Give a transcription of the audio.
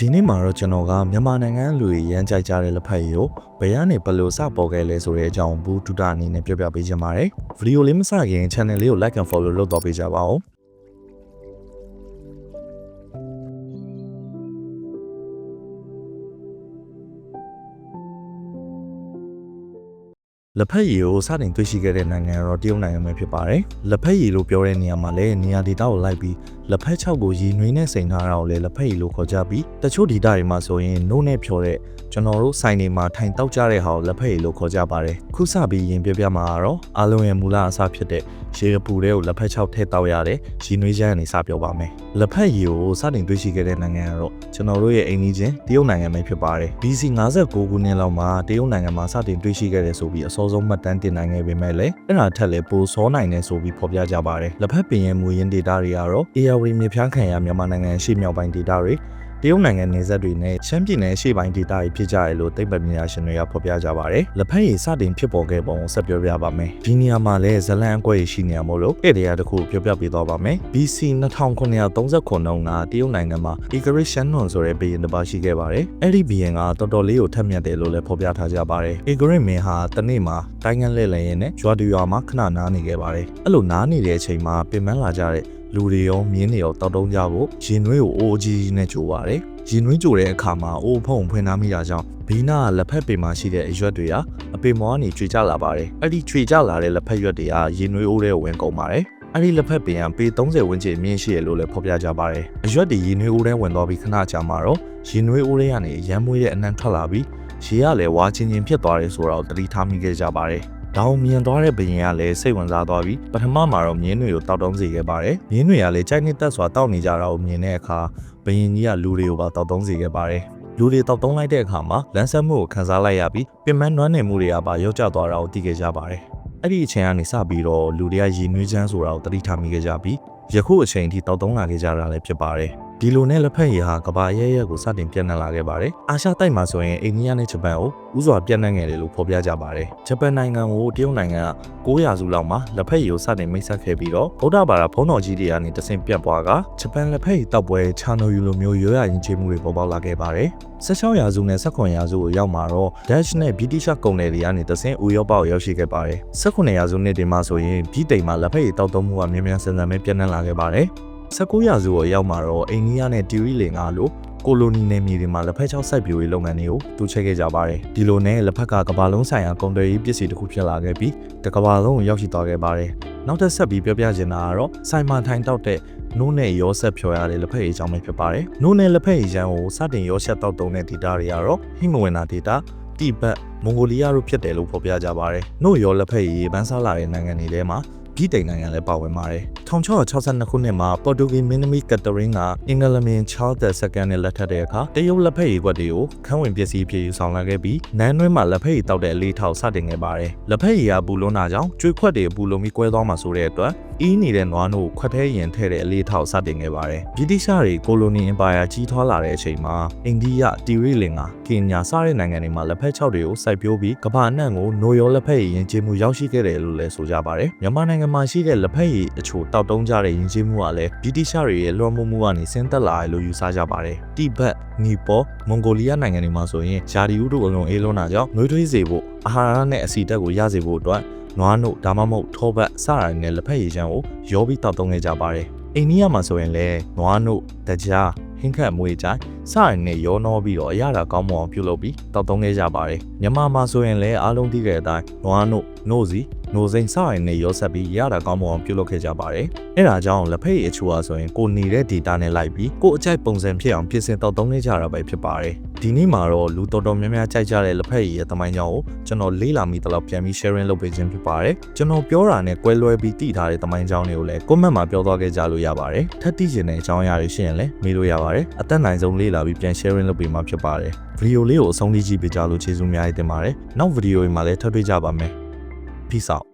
ဒီနေ့မှာတော့ကျွန်တော်ကမြန်မာနိုင်ငံလူတွေရမ်းကြိုက်ကြတဲ့လက်ဖက်ရည်ကိုဘယ်ကနေဘယ်လိုစပေါ်ခဲ့လဲဆိုတဲ့အကြောင်းဘူးတူတာအနေနဲ့ပြောပြပေးချင်ပါတယ်ဗီဒီယိုလေးမစခင် channel လေးကို like and follow လုပ်တော့ပေးကြပါဦး လက်ဖက်ရည်ကိုစတင်တွေ့ရှိခဲ့တဲ့နိုင်ငံကတော့တရုတ်နိုင်ငံပဲဖြစ်ပါတယ်။လက်ဖက်ရည်လို့ပြောတဲ့နေရာမှာလည်းနေရာဒေသကိုလိုက်ပြီးလက်ဖက်ချောက်ကိုရည်နွေးနဲ့စိန်ထားတာကိုလည်းလက်ဖက်ရည်လို့ခေါ်ကြပြီးတချို့ဒေသတွေမှာဆိုရင်နို့နဲ့ဖြော်တဲ့ ကျွန်တော်တို့ဆိုင်တွေမှာထိုင်တောက်ကြတဲ့ဟာကိုလက်ဖက်ရည်လို့ခေါ်ကြပါတယ်။ခုစပြီးရင်ပြပြမှာကတော့အားလုံးရဲ့မူလအစဖြစ်တဲ့ရေကပူတဲ့ကိုလက်ဖက်ချောက်ထည့်တောက်ရတဲ့ရည်နွေးချမ်းကနေစပြောပါမယ်။လက်ဖက်ရည်ကိုစတင်တွေ့ရှိခဲ့တဲ့နိုင်ငံကတော့ကျွန်တော်တို့ရဲ့အိမ်ကြီးချင်းတရုတ်နိုင်ငံပဲဖြစ်ပါတယ်။ BC 59ခုနှစ်လောက်မှာတရုတ်နိုင်ငံမှာစတင်တွေ့ရှိခဲ့တဲ့ဆိုပြီးအစောဆုံးမှတ်တမ်းတင်နိုင်ခဲ့ပေမဲ့လည်းအဲ့ဒါထက်လည်းပိုစောနိုင်တယ်ဆိုပြီးဖော်ပြကြပါတယ်။လက်ဖက်ပင်ရဲ့မူရင်းဒေတာတွေကတော့ ARV မြေဖြန်းခံရမြန်မာနိုင်ငံရှေ့မြောက်ပိုင်းဒေတာတွေ တရုတ်နိုင်ငံနယ်စပ်တွေနဲ့ရှမ်းပြည်နယ်ရှေ့ပိုင်းဒေသတွေဖြစ်ကြတယ်လို့သိပ္ပံပညာရှင်တွေကဖော်ပြကြပါတယ်။လက်ဖက်ရည်စတင်ဖြစ်ပေါ်ခဲ့ပုံကိုဆက်ပြောပြပါမယ်။ဒီနေရာမှာလည်းဇလန်အကွက်ရရှိနေရမို့လို့အဲ့ဒီအရာတစ်ခုပြောပြပေးသွားပါမယ်။ BC 2939ခုနှုန်းကတရုတ်နိုင်ငံမှာ Igris Shannon ဆိုတဲ့ဘီရင်တစ်ပါးရှိခဲ့ပါတယ်။အဲ့ဒီဘီရင်ကတော်တော်လေးကိုထက်မြက်တယ်လို့လည်းဖော်ပြထားကြပါတယ်။ Igris မင်းဟာတနေ့မှာတိုင်းငန်းလဲလဲရင်းနဲ့ရွာတူရွာမှာခဏနားနေခဲ့ပါတယ်။အဲ့လိုနားနေတဲ့အချိန်မှာပြင်ပန်းလာကြတဲ့ လူတွေရောမြင်းတွေရောတောက်တုံးကြဖို့ရင်နွေးကိုအိုးအကြီးကြီးနဲ့ကြိုးပါတယ်။ရင်နွေးကြိုတဲ့အခါမှာအိုးဖုံဖွင့်ထားမိတာကြောင့်ဘီနာကလက်ဖက်ပင်မှာရှိတဲ့အရွက်တွေဟာအပင်မောကနေကျွေကျလာပါတယ်။အဲ့ဒီကျွေကျလာတဲ့လက်ဖက်ရွက်တွေကရင်နွေးအိုးထဲကိုဝင်ကုန်ပါတယ်။အဲ့ဒီလက်ဖက်ပင်ကပေ30ဝန်းကျင်မြင့်ရှိရလို့လည်းဖော်ပြကြပါတယ်။အရွက်တွေရင်နွေးအိုးထဲဝင်သွားပြီးခဏကြာမှာတော့ရင်နွေးအိုးထဲကနေရမ်းမွေးတဲ့အနံထွက်လာပြီးရေကလည်းဝါချင်းချင်းဖြစ်သွားတယ်ဆိုတော့သတိထားမိခဲ့ကြပါတယ်။ တောင်မြင်သွားတဲ့ဘရင်ကလည်းစိတ်ဝင်စားသွားပြီးပထမမှာတော့မြင်းတွေကိုတောက်တုံးစေခဲ့ပါတယ်။မြင်းတွေကလည်းကြိုက်နှစ်သက်စွာတောက်နေကြတာကိုမြင်တဲ့အခါဘရင်ကြီးကလူတွေကိုပါတောက်တုံးစေခဲ့ပါတယ်။လူတွေတောက်တုံးလိုက်တဲ့အခါမှာလမ်းဆက်မှုကိုခန်းစားလိုက်ရပြီးပြင်ပန်းနွမ်းနယ်မှုတွေကပါရောက်ကျသွားတာကိုသိခဲ့ကြပါတယ်။အဲ့ဒီအချိန်ကနေစပြီးတော့လူတွေကရည်နွေးချမ်းဆိုတာကိုသတိထားမိခဲ့ကြပြီးယခုအချိန်ထိတောက်တုံးလာခဲ့ကြတာလည်းဖြစ်ပါတယ်။ ဒီလိုနဲ့လက်ဖက်ရည်ဟာကဘာရဲရဲကိုစတင်ပြန့်နှံ့လာခဲ့ပါတယ်။အာရှတိုက်မှာဆိုရင်အိန္ဒိယနဲ့ဂျပန်ကိုဥစွာပြန့်နှံ့ခဲ့တယ်လို့ဖော်ပြကြပါတယ်။ဂျပန်နိုင်ငံကိုတရုတ်နိုင်ငံက900စုလောက်မှာလက်ဖက်ရည်ကိုစတင်မိတ်ဆက်ခဲ့ပြီးတော့ဗုဒ္ဓဘာသာဘုန်းတော်ကြီးတွေကနေတဆင့်ပြန့်ပွားကဂျပန်လက်ဖက်ရည်တောက်ပွဲချာနိုယူလိုမျိုးရွရရင်ချေမှုတွေပေါ်ပေါက်လာခဲ့ပါတယ်။16ရာစုနဲ့18ရာစုကိုရောက်မှာတော့ Dutch နဲ့ British ကုန်တယ်တွေကနေတဆင့်ဥရောပကိုရောက်ရှိခဲ့ပါတယ်။18ရာစုနှစ်တွေမှာဆိုရင်ဗြိတိန်မှာလက်ဖက်ရည်တောက်သုံးမှုကမြန်မြန်ဆန်ဆန်ပဲပြန့်နှံ့လာခဲ့ပါတယ်။ 19ရာစုကိုရောက်မှာတော့အိန္ဒိယနဲ့တီရီလင်ကလို့ကိုလိုနီနယ်မြေတွေမှာလက်ဖက်ချောက်စိုက်ပျိုးရေးလုပ်ငန်းတွေကိုတူချဲခဲ့ကြပါတယ်။ဒီလိုနဲ့လက်ဖက်ကကမ္ဘာလုံးဆိုင်ရာကုန်သွယ်ရေးပစ္စည်းတစ်ခုဖြစ်လာခဲ့ပြီးတကမ္ဘာလုံးကိုရောက်ရှိသွားခဲ့ပါတယ်။နောက်ထပ်ဆက်ပြီးပြောပြချင်တာကတော့စိုင်မာထိုင်တောက်တဲ့နိုးနဲ့ရောဆက်ဖြော်ရတဲ့လက်ဖက်ရည်ကြောင်းပဲဖြစ်ပါတယ်။နိုးနဲ့လက်ဖက်ရည်ချမ်းကိုစတင်ရောဆက်တောက်တုံတဲ့ဒေတာတွေကတော့ဟိမဝန္တာဒေတာတိဘက်မွန်ဂိုလီးယားတို့ဖြစ်တယ်လို့ဖော်ပြကြပါတယ်။နို့ရောလက်ဖက်ရည်ဗန်းစားလာတဲ့နိုင်ငံတွေထဲမှာဗြိတိန်နိုင်ငံလည်းပါဝင်ပါတယ် 1662ခုနှစ်မှာပေါ်တူဂီမင်းသမီးကက်တရင်းကအင်္ဂလမင်ချားလ်ဒ်2နဲ့လက်ထပ်တဲ့အခါတရုတ်လက်ဖက်ရည်ကွက်တွေကိုခန်းဝင်ပစ္စည်းဖြစ်ယူဆောင်လာခဲ့ပြီးနန်းတွင်းမှာလက်ဖက်ရည်တောက်တဲ့အလေးထောက်စတင်ခဲ့ပါတယ်လက်ဖက်ရည်ကပူလွန်းတာကြောင့်ကျွေးခွက်တွေပူလွန်ပြီးကွဲသွားမှာဆိုတဲ့အတွက်အီးနေတဲ့နွားနို့ခွက်ထဲရင်ထဲတဲ့အလေးထောက်စတင်ခဲ့ပါတယ်ဗြိတိရှတွေကိုလိုနီအင်ပါယာကြီးထွားလာတဲ့အချိန်မှာအိန္ဒိယတီရီလင်ကကင်ညာစတဲ့နိုင်ငံတွေမှာလက်ဖက်ချောက်တွေကိုစိုက်ပျိုးပြီးကမ္ဘာအနှံ့ကိုနိုယောလက်ဖက်ရည်ရင်ကျေးမှုရောက်ရှိခဲ့တယ်လို့လည်းဆိုကြပါတယ်မြန်မာနိုင်ငံမှာရှိတဲ့လက်ဖက်ရည်အချို့တောက်တုံးကြတဲ့ရင်ကျေးမှုကလည်းဗြိတိရှတွေရဲ့လွှမ်းမိုးမှုကနေဆင်းသက်လာတယ်လို့ယူဆကြပါတယ်တိဘက်နီပေါ်မွန်ဂိုလီးယားနိုင်ငံတွေမှာဆိုရင်ဂျာဒီဥတို့အလုံးအေးလုံးတာကြောင့်နှွေးထွေးစေဖို့အာဟာရနဲ့အဆီတက်ကိုရစေဖို့အတွက်နွားနို့ဒါမှမဟုတ်ထောပတ်စတာနဲ့လက်ဖက်ရည်ချမ်းကိုရောပြီးတောက်သုံးခဲ့ကြပါတယ်။အိန္ဒိယမှာဆိုရင်လည်းနွားနို့တကြားဟင်းခတ်မွေးကြိုင်စရနဲ့ရောနှောပြီးတော့အရသာကောင်းမွန်အောင်ပြုလုပ်ပြီးတောက်သုံးခဲ့ကြပါတယ်။မြန်မာမှာဆိုရင်လည်းအားလုံးသိခဲ့တဲ့အတိုင်းနွားနို့နို့စီနိုစိန်စရနဲ့ရောဆက်ပြီးရတာကောင်းမွန်အောင်ပြုလုပ်ခဲ့ကြပါတယ်။အဲဒါကြောင့်လက်ဖက်ရည်အချို့အားဆိုရင်ကိုနေတဲ့ data နဲ့လိုက်ပြီးကိုအကြိုက်ပုံစံဖြစ်အောင်ပြင်ဆင်တောက်သုံးနေကြတာပဲဖြစ်ပါတယ်။ဒီနေ့မှာတော့လူတော်တော်များများကြိုက်ကြတဲ့လက်ဖက်ရည်ရဲ့တမိုင်းကြောင်းကိုကျွန်တော်လေးလာမိတလောက်ပြန်ပြီး sharing လုပ်ပေးခြင်းဖြစ်ပါတယ်။ကျွန်တော်ပြောတာနဲ့ကွဲလွဲပြီးတည်ထားတဲ့တမိုင်းကြောင်းတွေကိုလည်း comment မှာပြောသွားခဲ့ကြလို့ရပါတယ်။ထပ်သိချင်တဲ့အကြောင်းအရာတွေရှိရင်လည်းမေးလို့ရပါတယ်။အသက်နိုင်ဆုံးလေးလာပြီးပြန် sharing လုပ်ပေးမှာဖြစ်ပါတယ်။ဗီဒီယိုလေးကိုအဆုံးထိကြည့်ပေးကြလို့ကျေးဇူးများတင်ပါတယ်။နောက်ဗီဒီယိုတွေမှာလည်းထပ်တွေ့ကြပါမယ်။ Peace out